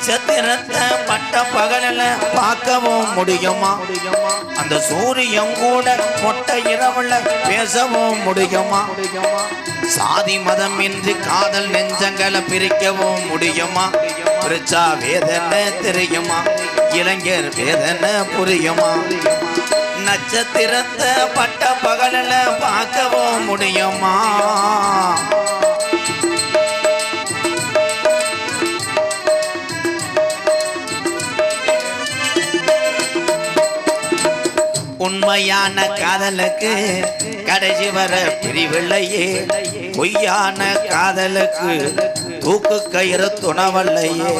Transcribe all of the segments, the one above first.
நட்சத்திரத்தை பட்ட பகலில் பார்க்கவும் முடியுமா? அந்த சூரியன் கூட மொட்டை இரவுல பேசவும் முடியுமா? சாதி மதம் இன்றி காதல் நெஞ்சங்களை பிரிக்கவும் முடியுமா? பிரிச்சா வேதனை தெரியுமா? இளைஞர் வேதனை புரியுமா? நட்சத்திரத்தை பட்ட பகலில் பார்க்கவும் முடியுமா? உண்மையான காதலுக்கு கடைசி வர பிரிவில்லையே. பொய்யான காதலுக்கு தூக்கு கயிறு துணவல்லையே.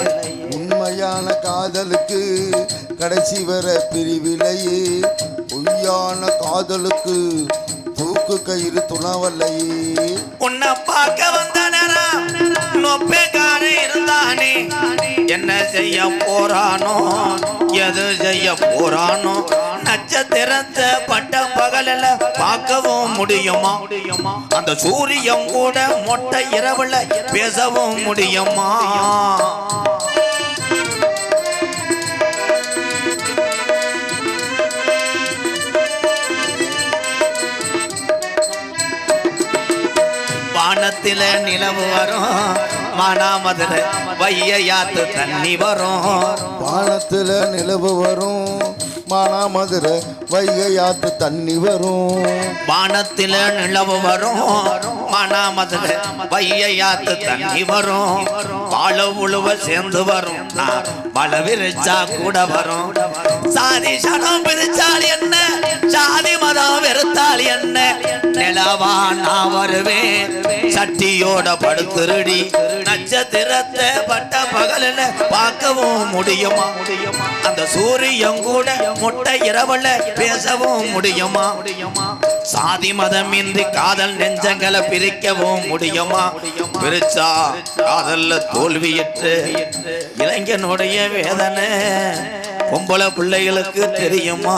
உண்மையான காதலுக்கு கடைசி வர பிரிவிலையே பொய்யான காதலுக்கு தூக்கு கயிறு துணவல்லையே. உன்னை பார்க்க வந்த நேரம் நொப்பேக்கார இருந்தானே. என்ன செய்ய போறானோ எது செய்ய போறானோ திறந்த பட்ட பகலில் பார்க்கவும் முடியுமா? அந்த சூரியன் கூட மொட்டை இரவுல பேசவும் முடியுமா? வானத்தில நிலவு வரும் மானாமதுல வைய யாத்து தண்ணி வரும். வானத்துல நிலவு வரும் மானாமதுரை வைகையாத்து தண்ணி வரும். வானத்தில நிலவு வரும். மானாமதுரை வையாத்து தண்ணி வரும். வாழ உழுவ சேர்ந்து வரும். நான் வள விரிச்சா கூட வரும். சாதி சனம் பிரிச்சால் என்ன? சாதி மதம் வெறுத்தால் என்ன? நிலவா நான் வருவேன். சட்டியோட படுத்துருடி. நட்சத்திரத்தை பட்ட பகலில் பார்க்கவும் முடியுமா? அந்த சூரியன் கூட முட்டை இரவல பேசவும் முடியுமா? சாதி மதம் இன்றி காதல் நெஞ்சங்களை பிரிக்கவும் முடியுமா? பிரிச்சா காதல்ல தோல்வியிட்டு இளைஞனுடைய வேதனை பொம்பளை பிள்ளைகளுக்கு தெரியுமா?